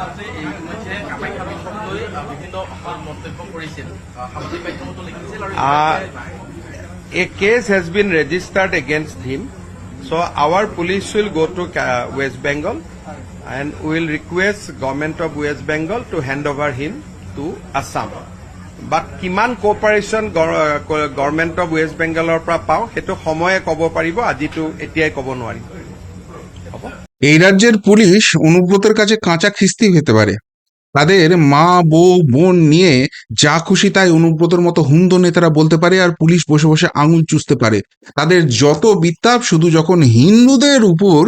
আচলতে এই ইতিমধ্যে কামাখ্যা বিষয়ক লৈ বিভিন্ন মন্তব্য কৰিছিল সামাজিক মাধ্যমতো লিখিছিল আৰু A case has been registered against him. So our police will go to uh, West Bengal and will request government of West Bengal to hand over him to Assam. But কিমান কোঅপাৰেশ্যন গভৰ্ণমেণ্ট অফ ৱেষ্ট বেংগলৰ পৰা পাওঁ সেইটো সময়ে ক'ব পাৰিব আজিতো এতিয়াই ক'ব নোৱাৰিম এই রাজ্যের পুলিশ অনুব্রতের কাছে কাঁচা খিস্তি হতে পারে। তাদের মা, বউ, বোন নিয়ে যা খুশি তাই অনুব্রতর মতো হুমদো নেতারা বলতে পারে আর পুলিশ বসে বসে আঙুল চুষতে পারে। তাদের যত বিত্তাপ শুধু যখন হিন্দুদের উপর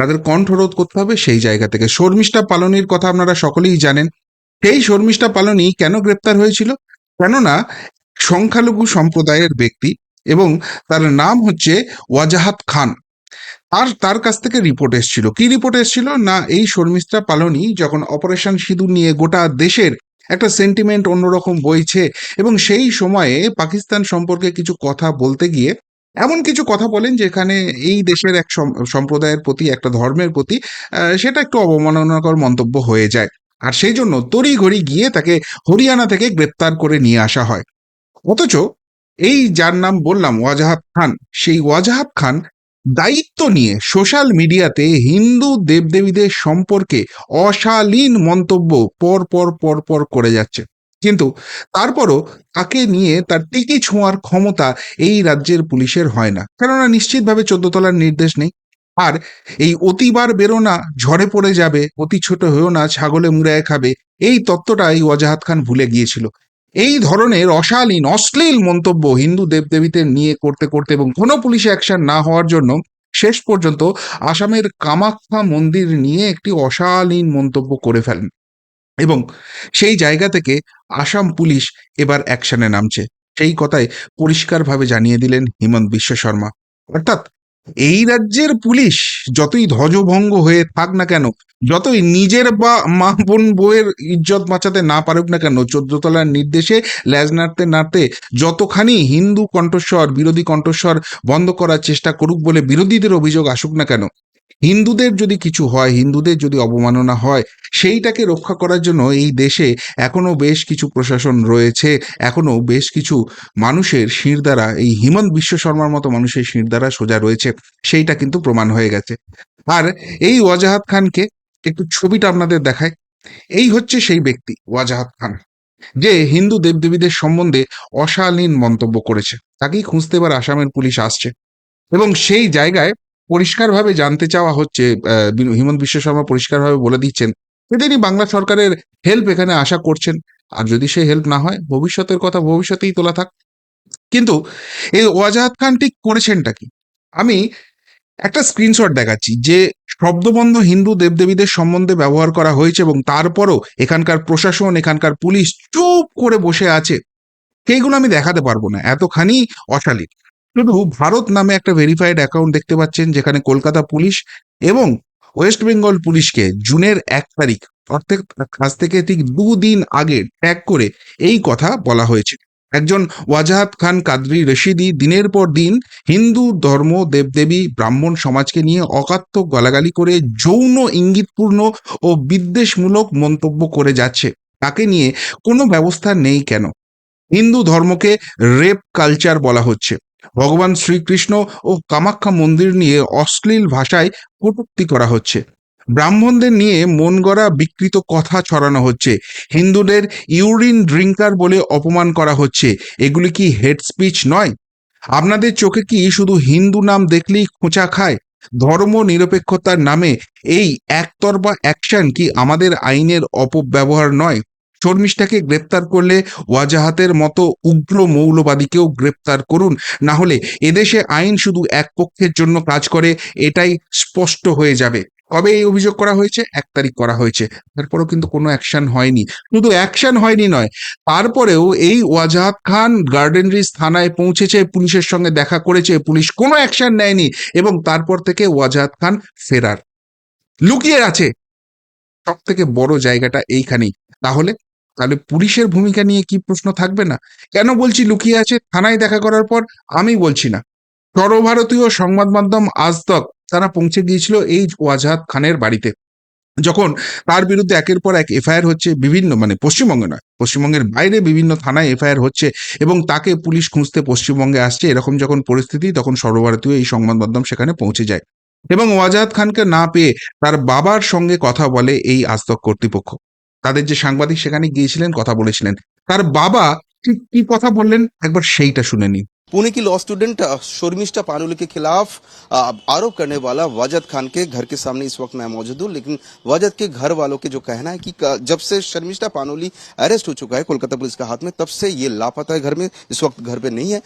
তাদের কণ্ঠরোধ করতে হবে সেই জায়গা থেকে। শর্মিষ্ঠা পালনির কথা আপনারা সকলেই জানেন। সেই শর্মিষ্ঠা পালনি কেন গ্রেপ্তার হয়েছিল? কেননা সংখ্যালঘু সম্প্রদায়ের ব্যক্তি এবং তার নাম হচ্ছে ওয়াজাহাত খান। আর তার কাছ থেকে রিপোর্ট এসেছিল। কি রিপোর্ট এসেছিল? না, এই শর্মিষ্ঠা পালনি যখন অপারেশন সিঁদুর নিয়ে গোটা দেশের একটা সেন্টিমেন্ট অন্যরকম বইছে এবং সেই সময়ে পাকিস্তান সম্পর্কে কিছু কথা বলতে গিয়ে এমন কিছু কথা বলেন যেখানে এই দেশের এক সম- সম্প্রদায়ের প্রতি, একটা ধর্মের প্রতি সেটা একটু অবমাননাকর মন্তব্য হয়ে যায়। আর সেই জন্য তড়িঘড়ি গিয়ে তাকে হরিয়ানা থেকে গ্রেপ্তার করে নিয়ে আসা হয়। অথচ এই যার নাম বললাম ওয়াজাহাব খান, সেই ওয়াজাহাব খান দায়িত্ব নিয়ে সোশ্যাল মিডিয়াতে হিন্দু দেবদেবীদের সম্পর্কে অশালীন মন্তব্য পর পর পর পর করে যাচ্ছে। কিন্তু তারপরও তাকে নিয়ে তার টিকি ছোঁয়ার ক্ষমতা এই রাজ্যের পুলিশের হয় না। কেননা নিশ্চিতভাবে চোদ্দ তলার নির্দেশ নেই। আর এই অতিবার বেরো না ঝড়ে পড়ে যাবে, অতি ছোট হয়েও না, ছাগলে মুড়ায় খাবে, এই তত্ত্বটা এই ওয়াজাহাত খান ভুলে গিয়েছিল। এই ধরনের অশালীন, অশ্লীল মন্তব্য হিন্দু দেবদেবীদের নিয়ে করতে করতে এবং কোনো পুলিশ অ্যাকশন না হওয়ার জন্য শেষ পর্যন্ত আসামের কামাখ্যা মন্দির নিয়ে একটি অশালীন মন্তব্য করে ফেলেন। এবং সেই জায়গা থেকে আসাম পুলিশ এবার অ্যাকশনে নামছে। সেই কথাই পরিষ্কারভাবে জানিয়ে দিলেন হিমন্ত বিশ্ব শর্মা। অর্থাৎ এই রাজ্যের পুলিশ যতই ধ্বজভঙ্গ হয়ে থাক না কেন, যতই নিজের বা মা বোন বউয়ের ইজ্জত বাঁচাতে না পারুক না কেন, চোদ্দতলার নির্দেশে, ল্যাজ নাড়তে নাড়তে যতখানি হিন্দু কণ্ঠস্বর, বিরোধী কণ্ঠস্বর বন্ধ করার চেষ্টা করুক বলে বিরোধীদের অভিযোগ আসুক না কেন হিন্দুদের যদি কিছু হয়, হিন্দুদের যদি অবমাননা হয়, সেইটাকে রক্ষা করার জন্য এই দেশে এখনও বেশ কিছু প্রশাসন রয়েছে, এখনও বেশ কিছু মানুষের শির দ্বারা, এই হিমন্ত বিশ্ব শর্মার মতো মানুষের শির দ্বারা সোজা রয়েছে, সেইটা কিন্তু প্রমাণ হয়ে গেছে। আর এই ওয়াজাহাত খানকে একটু ছবিটা আপনাদের দেখায় এই হচ্ছে সেই ব্যক্তি, ওয়াজাহাত খান, যে হিন্দু দেবদেবীদের সম্বন্ধে অশালীন মন্তব্য করেছে। তাকেই খুঁজতে এবার আসামের পুলিশ আসছে। এবং সেই জায়গায় পরিষ্কারভাবে জানতে চাওয়া হচ্ছে হিমন্ত বিশ্ব শর্মা পরিষ্কারভাবে বলে দিচ্ছেন তিনি বাংলা সরকারের হেল্প এখানে আশা করছেন। আর যদি সেই হেল্প না হয়, ভবিষ্যতের কথা ভবিষ্যতেই তোলা থাক। কিন্তু এই ওয়াজাহাত খান ঠিক করেছেনটা কি? আমি একটা স্ক্রিনশট দেখাচ্ছি যে শব্দবন্ধ হিন্দু দেবদেবীদের সম্বন্ধে ব্যবহার করা হয়েছে এবং তারপরও এখানকার প্রশাসন, এখানকার পুলিশ চুপ করে বসে আছে। সেইগুলো আমি দেখাতে পারব না। এতখানি অশালীন। শুধু ভারত নামে একটা ভেরিফাইড অ্যাকাউন্ট দেখতে পাচ্ছেন, যেখানে কলকাতা পুলিশ এবং ওয়েস্ট বেঙ্গল পুলিশকে জুনের এক তারিখ অর্থাৎ আজ থেকে ঠিক দুদিন আগে ট্যাগ করে এই কথা বলা হয়েছে। একজন ওয়াজাহাত খান কাদরি রশিদি দিনের পর দিন হিন্দু ধর্ম দেবদেবী ব্রাহ্মণ সমাজকে নিয়ে অকাত্য গালাগালি করে যৌন ইঙ্গিতপূর্ণ ও বিদ্বেষমূলক মন্তব্য করে যাচ্ছে। তাকে নিয়ে কোনো ব্যবস্থা নেই কেন? হিন্দু ধর্মকে রেপ কালচার বলা হচ্ছে। ভগবান শ্রীকৃষ্ণ ও কামাখ্যা মন্দির নিয়ে অশ্লীল ভাষায় কটূক্তি করা হচ্ছে। ব্রাহ্মণদের নিয়ে মন গড়া বিকৃত কথা ছড়ানো হচ্ছে। হিন্দুদের ইউরিন ড্রিঙ্কার বলে অপমান করা হচ্ছে। এগুলি কি হেড স্পিচ নয়? আপনাদের চোখে কি শুধু হিন্দু নাম দেখলেই খোঁচা খায়? ধর্ম নিরপেক্ষতার নামে এই একতরফা অ্যাকশন কি আমাদের আইনের অপব্যবহার নয়? শর্মিষ্ঠাকে গ্রেপ্তার করলে ওয়াজাহাতের মতো উগ্র মৌলবাদীকেও গ্রেপ্তার করুন। না হলে এদেশে আইন শুধু এক পক্ষের জন্য কাজ করে, এটাই স্পষ্ট হয়ে যাবে। কবে এই অভিযোগ করা হয়েছে? এক তারিখ করা হয়েছে। তারপরেও কিন্তু কোনো অ্যাকশন হয়নি। শুধু অ্যাকশন হয়নি নয়, তারপরেও এই ওয়াজাহাত খান গার্ডেন রিচ থানায় পৌঁছেছে, পুলিশের সঙ্গে দেখা করেছে, পুলিশ কোনো অ্যাকশন নেয়নি এবং তারপর থেকে ওয়াজাহাত খান ফেরার। লুকিয়ে আছে। সব থেকে বড় জায়গাটা এইখানেই। তাহলে তাহলে পুলিশের ভূমিকা নিয়ে কি প্রশ্ন থাকবে না? কেন বলছি লুকিয়ে আছে? থানায় দেখা করার পর আমি বলছি না। সর্বভারতীয় সংবাদ মাধ্যম আজ তক তারা পৌঁছে গিয়েছিল এই ওয়াজাহাত খানের বাড়িতে। যখন তার বিরুদ্ধে একের পর এক এফআইআর হচ্ছে বিভিন্ন মানে পশ্চিমবঙ্গে নয়, পশ্চিমবঙ্গের বাইরে বিভিন্ন থানায় এফআইআর হচ্ছে এবং তাকে পুলিশ খুঁজতে পশ্চিমবঙ্গে আসছে। এরকম যখন পরিস্থিতি, তখন সর্বভারতীয় এই সংবাদ মাধ্যম সেখানে পৌঁছে যায়। এবং ওয়াজাদ খানকে না পেয়ে তার বাবার সঙ্গে কথা বলে এই আস্তক কর্তৃপক্ষ। তাদের যে সাংবাদিক সেখানে গিয়েছিলেন, কথা বলেছিলেন। তার বাবা ঠিক কি কথা বললেন? একবার সেইটা শুনে নিন। पुणे की लॉ स्टूडेंट शर्मिष्ठा पानोली के खिलाफ आरोप करने वाला वाजद खान के घर के सामने इस वक्त मैं मौजूद हूँ। लेकिन वाजद के घर वालों के जो कहना है कि जब से शर्मिष्ठा पानोली अरेस्ट हो चुका है कोलकाता पुलिस के हाथ में, तब से ये लापता है घर में, इस वक्त घर पे नहीं है।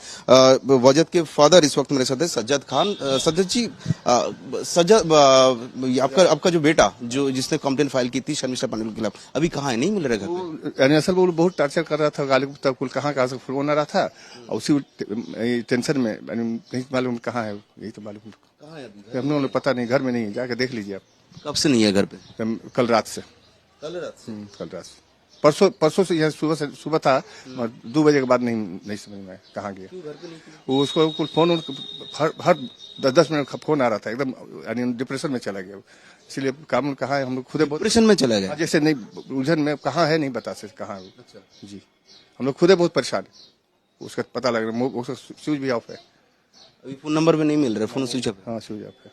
वाजद के फादर इस वक्त मेरे साथ है, सज्जद खान। सज्जद जी सज्जद आपका आपका जो बेटा, जो जिसने कंप्लेन फ़ाइल की थी शर्मिष्ठा पानोली के खिलाफ, अभी कहाँ है? नहीं मिल रहा घर असल वो बहुत टॉर्चर कर रहा था, गाली तक कहाँ कहाँ से फ़ोन आ रहा था उसी टेंशन में नहीं मालूम कहाँ है यही तो मालूम कहाँ है हम लोगों पता नहीं घर में नहीं है जाके देख लीजिए आप। कब से नहीं है घर पे? कल रात से। कल रात से? हम्म, कल रात से। परसों परसों से यहाँ सुबह से सुबह था और दो बजे के बाद नहीं नहीं समझ में आया कहाँ गया। वो उसको कुल फ़ोन हर हर दस दस मिनट का फ़ोन आ रहा था एकदम यानी डिप्रेशन में चला गया। इसलिए कानून कहाँ है हम लोग खुद डिप्रेशन में चला गया? हाँ, जैसे नहीं उलझन में कहाँ है नहीं बता सकते कहाँ वो। जी। हम लोग खुद बहुत परेशान है। उसका पता लग रहा है उसका स्विच भी ऑफ़ है। अभी फ़ोन नंबर भी नहीं मिल रहा फ़ोन स्विच ऑफ़ है। स्विच ऑफ़ है।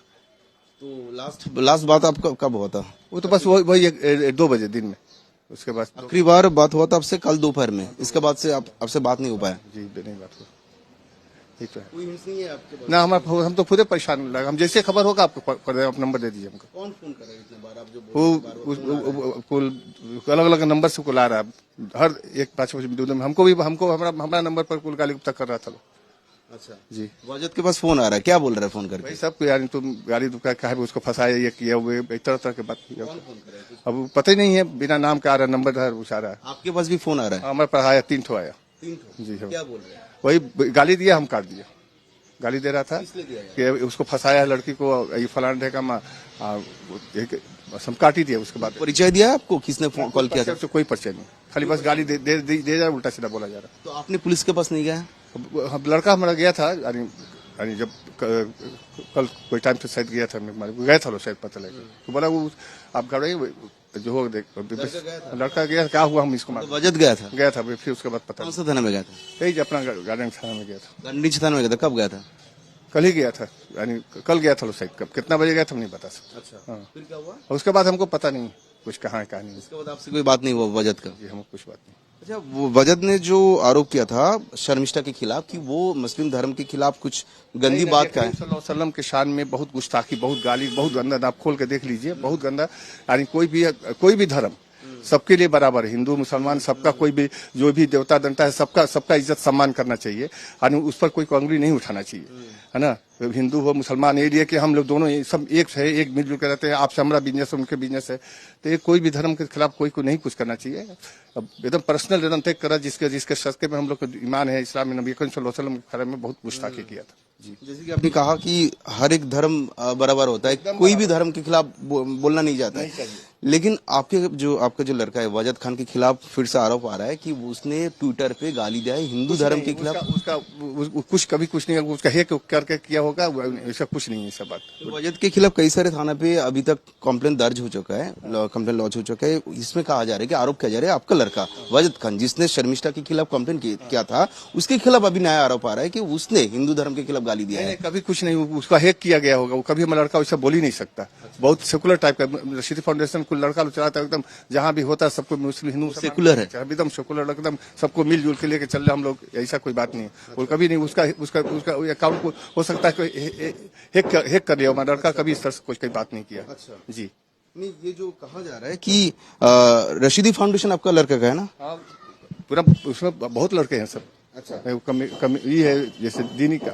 तो लास्ट लास्ट बात आपका कब हुआ था? वो तो बस वही वही दो बजे दिन में। उसके बाद आखिरी बार बात हुआ था आपसे कल दोपहर में। इसके बाद से आप आपसे बात नहीं हो पाया। जी नहीं बात हुई। ये तो है। कोई हिंस नहीं है आपके पास? ना हमारा हम तो खुद ही परेशान लगा। हम जैसे खबर होगा आपको कर आप नंबर दे दीजिए हमको। कौन फ़ोन कर रहा है इतने बार? आप जो वो उस- वो- वो- कुल अलग अलग नंबर से कुल आ रहा है। हर एक पाँच पाँच दो में। हमको भी हमको हमारा हमारा नंबर पर कुल गाली तक कर रहा था वो। अच्छा। जी। वाजद के पास फ़ोन आ रहा है। क्या बोल रहा है फ़ोन करके? भाई सब यार तुम गाली तो क्या कहा उसको फंसाया ये किया ये तरह तरह की बात अब पता ही नहीं है बिना नाम का आ रहा नंबर है आ रहा है। आपके पास भी फ़ोन आ रहा है हमारे पास आया तीन ठो आया। तीन ठो। जी हाँ। क्या बोल रहे हैं? वही गाली दिया हम काट दिया। गाली दे रहा था कि उसको फंसाया है लड़की को ये फलाना ढेका हम काट ही दिया उसके बाद। परिचय दिया आपको? किसने फ़ोन कॉल किया था? परिचय कोई परिचय नहीं। खाली बस गाली दे दे, दे, दे जा उल्टा सीधा बोला जा रहा। तो आपने पुलिस के पास नहीं गया? लड़का हमारा गया था यानी जब कल कोई टाइम से शायद गया था गया था लोग शायद पता लगा। तो बोला वो आप वो जो हो देख लड़का गया क्या हुआ हम इसको तो मार बजट गया था? गया था फिर उसके बाद पता कौन सा थाना में गया था? यही अपना गार्डन थाना में गया था। गंडी थाना में गया था? कब गया था? कल ही गया था यानी कल गया था साइड कब कितना बजे गया था हम नहीं बता सकते। अच्छा हाँ। फिर क्या हुआ? उसके बाद हमको पता नहीं कुछ कहाँ है कहाँ नहीं। उसके बाद आपसे कोई बात नहीं हुआ बजट का? जी हमको कुछ बात नहीं। अच्छा वजद ने जो आरोप किया था शर्मिष्ठा के खिलाफ कि वो मुस्लिम धर्म के खिलाफ कुछ गंदी बात का है वसल्लम के शान में बहुत गुस्ताखी, बहुत गाली, बहुत गंदा, आप खोल के देख लीजिए, बहुत गंदा। यानी कोई भी कोई भी धर्म सबके लिए बराबर हिंदू, मुसलमान, सबका कोई भी, जो भी देवता, दंता है, सबका सबका इज़्ज़त सम्मान करना चाहिए। यानी उस पर कोई कंगली नहीं उठाना चाहिए। है ना? हिंदू हो, मुसलमान, ये लिए कि हम लोग दोनों सब एक है, एक मिलजुल के रहते हैं। आपसे हमारा बिज़नेस है, उनके बिज़नेस है। तो ये कोई भी धर्म के खिलाफ कोई को नहीं कुछ करना चाहिए। अब एकदम पर्सनल एकदम तय करा, जिसके जिसके सस्ते में हम लोग को ईमान है, इस्लाम नबी वसल्लम के खिलाफ में बहुत गुस्ताखी किया था। जैसे कि आपने कहा कि हर एक धर्म बराबर होता है। कोई भी धर्म के खिलाफ बोलना नहीं जाता नहीं है लेकिन आपके जो आपका जो लड़का है वाजद खान के खिलाफ फिर से आरोप आ रहा है कि उसने ट्विटर पे गाली दिया है हिंदू धर्म के खिलाफ। उसका, उसका उस, उस, कुछ कभी कुछ नहीं उसका हेक करके किया होगा ऐसा कुछ नहीं है सब बात। तो वाजद के खिलाफ कई सारे थाना पे अभी तक कम्प्लेन दर्ज हो चुका है कंप्लेन लॉन्च हो चुका है। इसमें कहा जा रहा है कि आरोप किया जा रहा है आपका लड़का वाजद खान जिसने शर्मिष्ठा के खिलाफ कम्प्लेन किया था उसके खिलाफ अभी नया आरोप आ रहा है कि उसने हिंदू धर्म के खिलाफ गाली दिया नहीं है। कभी कुछ नहीं उसका हेक किया गया होगा वो कभी हमारा लड़का वैसा बोल ही नहीं सकता। बहुत सेकुलर टाइप का रशीदी फाउंडेशन को लड़का लोग चलाता है एकदम जहाँ भी होता है सबको मुस्लिम हिंदू सेकुलर है। एकदम सेकुलर एकदम सबको मिलजुल के लेके चल रहे हम लोग ऐसा कोई बात नहीं है। और कभी नहीं उसका उसका उसका अकाउंट को हो सकता है हेक कर- लिया हमारा लड़का कभी इस तरह से कुछ कोई बात नहीं किया। जी। नहीं ये जो कहा जा रहा है कि रशीदी फाउंडेशन आपका लड़का का है ना? हाँ पूरा उसमें बहुत लड़के हैं सब। अच्छा। कमी कमी ये है जैसे दीनी का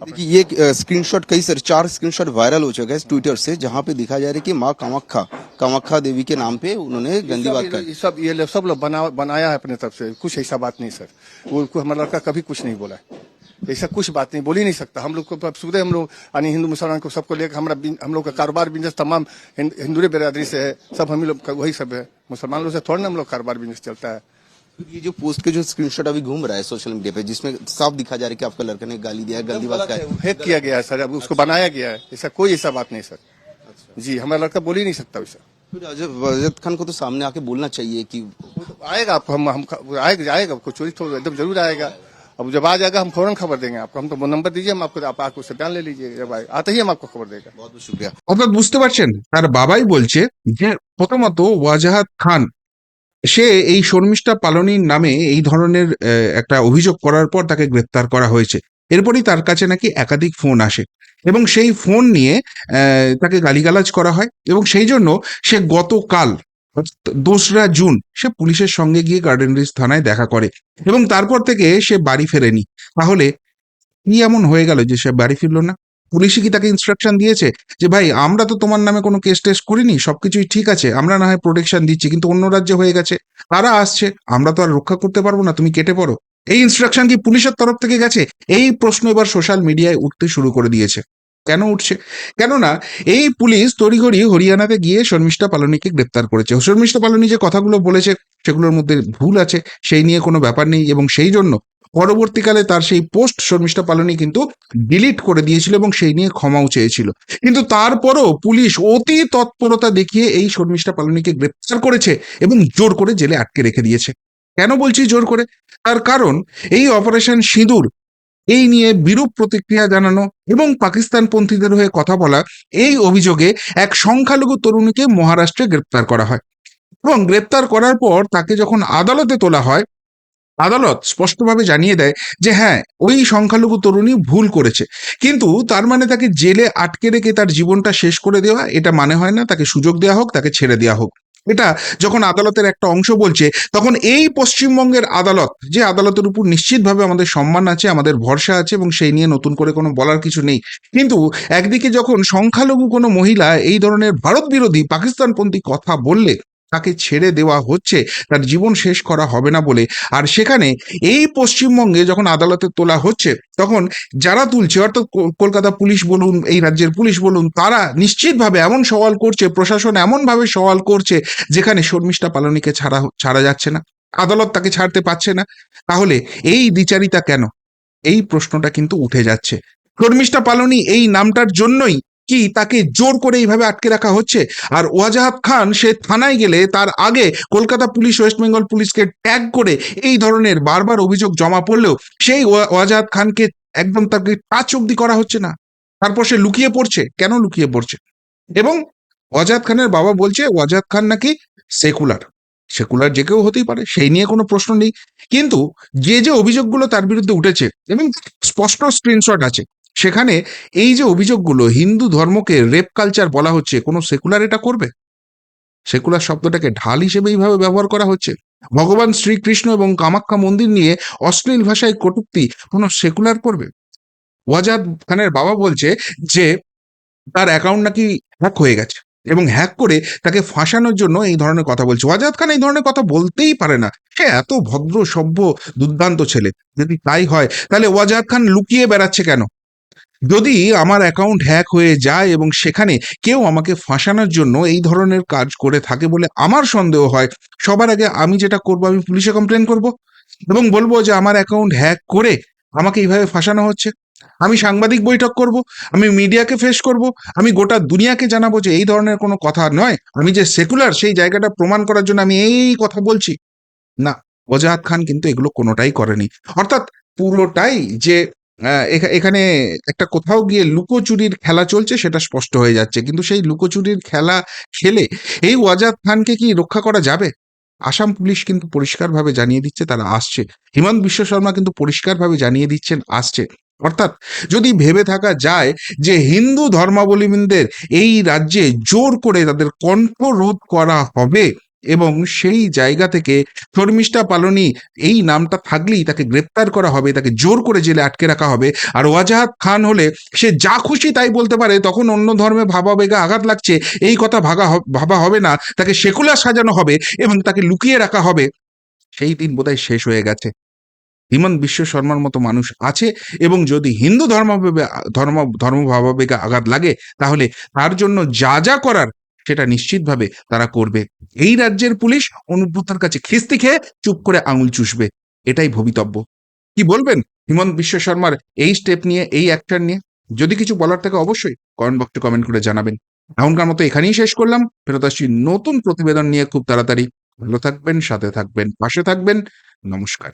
देखिए ये स्क्रीनशॉट कई सारे चार स्क्रीनशॉट वायरल हो चुका है ट्विटर से जहाँ पे दिखा जा रहा है कि माँ कामाख्या कामाख्या देवी के नाम पे उन्होंने गंदी बात ये सब ये सब लोग बना बनाया है अपने तरफ़ से। कुछ ऐसा बात नहीं सर। वो हमारा लड़का कभी कुछ नहीं बोला है। ऐसा कुछ बात नहीं बोल ही नहीं सकता। हम लोग को सुबह हम लोग यानी हिंदू मुसलमान को सबको लेकर हमारा हम लोग का कारोबार बिज़नेस तमाम हिंदू बिरादरी से है। सब हम लोग वही सब है। मुसलमान लोग से थोड़ा ना हम लोग कारोबार बिज़नेस चलता है। ये जो पोस्ट के जो स्क्रीनशॉट अभी घूम रहा है सोशल मीडिया पे जिसमें साफ दिखा जा रहा है कि आपका लड़का ने गाली दिया है गंदी बात का है हैक किया गया है सर अब उसको बनाया गया है ऐसा कोई ऐसा बात नहीं सर जी हमारा लड़का बोल ही नहीं सकता वैसा फिर अजय वजद खान को तो सामने आके बोलना चाहिए कि आएगा आपको हम हम आएगा आएगा आपको चोरी तो एकदम जरूर आएगा अब जब आ जाएगा हम फौरन खबर देंगे आपको हम तो वो नंबर दीजिए हम आपको आप आपको उससे बयान ले लीजिए जब आए आते ही हम आपको खबर देगा बहुत बहुत शुक्रिया অর্থাৎ বুঝতে পারছেন তার বাবাই বলছে যে প্রথমত ওয়াজাহাত খান সে এই শর্মিষ্ঠা পালনীর নামে এই ধরনের একটা অভিযোগ করার পর তাকে গ্রেপ্তার করা হয়েছে। এরপরই তার কাছে নাকি একাধিক ফোন আসে এবং সেই ফোন নিয়ে তাকে গালিগালাজ করা হয় এবং সেই জন্য সে গতকাল, দোসরা জুন, সে পুলিশের সঙ্গে গিয়ে গার্ডেন রিচ থানায় দেখা করে এবং তারপর থেকে সে বাড়ি ফেরেনি। তাহলে কি এমন হয়ে গেল যে সে বাড়ি ফিরল না? পুলিশই কি তাকে ইনস্ট্রাকশন দিয়েছে? যে ভাই, আমরা তো তোমার নামে কোনো কেস টেস্ট করিনি, সবকিছুই ঠিক আছে, আমরা না হয় প্রোটেকশন দিচ্ছি, কিন্তু অন্য রাজ্যে হয়ে গেছে তারা আসছে? আমরা তো আর রক্ষা করতে পারব না, তুমি কেটে পড়ো। এই ইনস্ট্রাকশন কি পুলিশের তরফ থেকে গেছে? এই প্রশ্ন এবার সোশ্যাল মিডিয়ায় উঠতে শুরু করে দিয়েছে। কেন উঠছে? কেননা, এই পুলিশ তড়িঘড়ি হরিয়ানাতে গিয়ে শর্মিষ্ঠা পালনীকে গ্রেপ্তার করেছে। শর্মিষ্ঠা পালনী যে কথাগুলো বলেছে, সেগুলোর মধ্যে ভুল আছে, সেই নিয়ে কোনো ব্যাপার নেই, এবং সেই জন্য পরবর্তীকালে তার সেই পোস্ট শর্মিষ্ঠা পালনী কিন্তু ডিলিট করে দিয়েছিল এবং সেই নিয়ে ক্ষমাও চেয়েছিল। কিন্তু তারপরও পুলিশ অতি তৎপরতা দেখিয়ে এই শর্মিষ্ঠা পালনীকে গ্রেপ্তার করেছে এবং জোর করে জেলে আটকে রেখে দিয়েছে। কেন বলছি জোর করে? তার কারণ এই অপারেশন সিঁদুর, এই নিয়ে বিরূপ প্রতিক্রিয়া জানানো এবং পাকিস্তান পন্থীদের হয়ে কথা বলা, এই অভিযোগে এক সংখ্যালঘু তরুণীকে মহারাষ্ট্রে গ্রেপ্তার করা হয়। এবং গ্রেপ্তার করার পর তাকে যখন আদালতে তোলা হয় আদালত স্পষ্টভাবে জানিয়ে দেয় যে হ্যাঁ ওই সংখ্যালঘু তরুণী ভুল করেছে। কিন্তু তার মানে তাকে জেলে আটকে রেখে তার জীবনটা শেষ করে দেওয়া, এটা মানে হয় না, তাকে সুযোগ দেওয়া হোক, তাকে ছেড়ে দেওয়া হোক। এটা যখন আদালতের একটা অংশ বলছে, তখন এই পশ্চিমবঙ্গের আদালত, যে আদালতের উপর নিশ্চিতভাবে আমাদের সম্মান আছে, আমাদের ভরসা আছে এবং সেই নিয়ে নতুন করে কোনো বলার কিছু নেই। কিন্তু একদিকে যখন সংখ্যালঘু কোনো মহিলা এই ধরনের ভারত বিরোধী পাকিস্তানপন্থী কথা বললে তাকে ছেড়ে দেওয়া হচ্ছে, তার জীবন শেষ করা হবে না বলে। আর সেখানে এই পশ্চিমবঙ্গে যখন আদালতে তোলা হচ্ছে, তখন যারা তুলছে, অর্থাৎ কলকাতা পুলিশ বলুন, এই রাজ্যের পুলিশ বলুন, তারা নিশ্চিতভাবে এমন সওয়াল করছে, প্রশাসন এমনভাবে সওয়াল করছে, যেখানে শর্মিষ্ঠা পালনীকে ছাড়া ছাড়া যাচ্ছে না। আদালত তাকে ছাড়তে পারছে না। তাহলে এই দ্বিচারিতা কেন? এই প্রশ্নটা কিন্তু উঠে যাচ্ছে। শর্মিষ্ঠা পালনী এই নামটার জন্যই কি তাকে জোর করে এইভাবে আটকে রাখা হচ্ছে? আর ওয়াজাহাত খান, সে থানায় গেলে তার আগে কলকাতা পুলিশ, ওয়েস্ট বেঙ্গল পুলিশকে ট্যাগ করে এই ধরনের বারবার অভিযোগ জমা পড়লেও সেই ওয়া- ওয়াজাহাত খানকে একদম তাকে টাচ অব্দি করা হচ্ছে না। তারপর সে লুকিয়ে পড়ছে। কেন লুকিয়ে পড়ছে? এবং ওয়াজাহাত খানের বাবা বলছে, ওয়াজাহাত খান নাকি সেকুলার। সেকুলার যে কেউ হতেই পারে, সেই নিয়ে কোনো প্রশ্ন নেই। কিন্তু যে যে অভিযোগগুলো তার বিরুদ্ধে উঠেছে, এবং স্পষ্ট স্ক্রিনশট আছে সেখানে এই যে অভিযোগগুলো, হিন্দু ধর্মকে রেপ কালচার বলা হচ্ছে, কোনো সেকুলার এটা করবে? সেকুলার শব্দটাকে ঢাল হিসেবে এইভাবে ব্যবহার করা হচ্ছে? ভগবান শ্রীকৃষ্ণ এবং কামাখ্যা মন্দির নিয়ে অশ্লীল ভাষায় কটূক্তি কোনো সেকুলার করবে? ওয়াজাদ খানের বাবা বলছে যে, তার অ্যাকাউন্ট নাকি হ্যাক হয়ে গেছে এবং হ্যাক করে তাকে ফাঁসানোর জন্য এই ধরনের কথা বলছে। ওয়াজাদ খান এই ধরনের কথা বলতেই পারে না। সে এত ভদ্র, সভ্য, দুর্দান্ত ছেলে। যদি তাই হয়, তাহলে ওয়াজাদ খান লুকিয়ে বেড়াচ্ছে কেন? যদি আমার অ্যাকাউন্ট হ্যাক হয়ে যায় এবং সেখানে কেউ আমাকে ফাঁসানোর জন্য এই ধরনের কাজ করে থাকে বলে আমার সন্দেহ হয়, সবার আগে আমি যেটা করব, আমি পুলিশে কমপ্লেন করব এবং বলব যে আমার অ্যাকাউন্ট হ্যাক করে আমাকে এইভাবে ফাঁসানো হচ্ছে। আমি সাংবাদিক বৈঠক করব, আমি মিডিয়াকে ফেস করব, আমি গোটা দুনিয়াকে জানাব যে এই ধরনের কোনো কথা নয়। আমি যে সেকুলার সেই জায়গাটা প্রমাণ করার জন্য আমি এই কথা বলছি। না, ওজাহাত খান কিন্তু এগুলো কোনোটাই করেনি। অর্থাৎ পুরোটাই যে এখা- এখানে একটা কোথাও গিয়ে লুকোচুরির খেলা চলছে সেটা স্পষ্ট হয়ে যাচ্ছে। কিন্তু সেই লুকোচুরির খেলা খেলে এই ওয়াজাদ খানকে কি রক্ষা করা যাবে? আসাম পুলিশ কিন্তু পরিষ্কারভাবে জানিয়ে দিচ্ছে, তারা আসছে। হিমন্ত বিশ্ব শর্মা কিন্তু পরিষ্কারভাবে জানিয়ে দিচ্ছেন, আসছে। অর্থাৎ যদি ভেবে থাকা যায় যে হিন্দু ধর্মাবলম্বীদের এই রাজ্যে জোর করে তাদের কণ্ঠ রোধ করা হবে এবং সেই জায়গা থেকে শর্মিষ্ঠা পালনী, এই নামটা থাকলেই তাকে গ্রেপ্তার করা হবে, তাকে জোর করে জেলে আটকে রাখা হবে। আর ওয়াজাহাত খান হলে সে যা খুশি তাই বলতে পারে, তখন অন্য ধর্মে ভাবাবেগে আঘাত লাগছে, এই কথা ভাগা ভাবা হবে না। তাকে সেকুলার সাজানো হবে এবং তাকে লুকিয়ে রাখা হবে। সেই দিন বোধহয় শেষ হয়ে গেছে। হিমন্ত বিশ্ব শর্মার মতো মানুষ আছে এবং যদি হিন্দু ধর্মাবেগে ধর্ম, ধর্মভাবাবেগে আঘাত লাগে, তাহলে তার জন্য যা যা করার সেটা নিশ্চিতভাবে তারা করবে। এই রাজ্যের পুলিশ অনুব্রতার কাছে খিস্তি খেয়ে চুপ করে আঙুল চুষবে। এটাই ভবিতব্য। কি বলবেন হিমন্ত বিশ্ব শর্মার এই স্টেপ নিয়ে, এই অ্যাক্টর নিয়ে? যদি কিছু বলার থাকে অবশ্যই কমেন্ট বক্সে কমেন্ট করে জানাবেন। এখনকার মতো এখানেই শেষ করলাম। ফেরত আসছি নতুন প্রতিবেদন নিয়ে খুব তাড়াতাড়ি। ভালো থাকবেন, সাথে থাকবেন, পাশে থাকবেন। নমস্কার।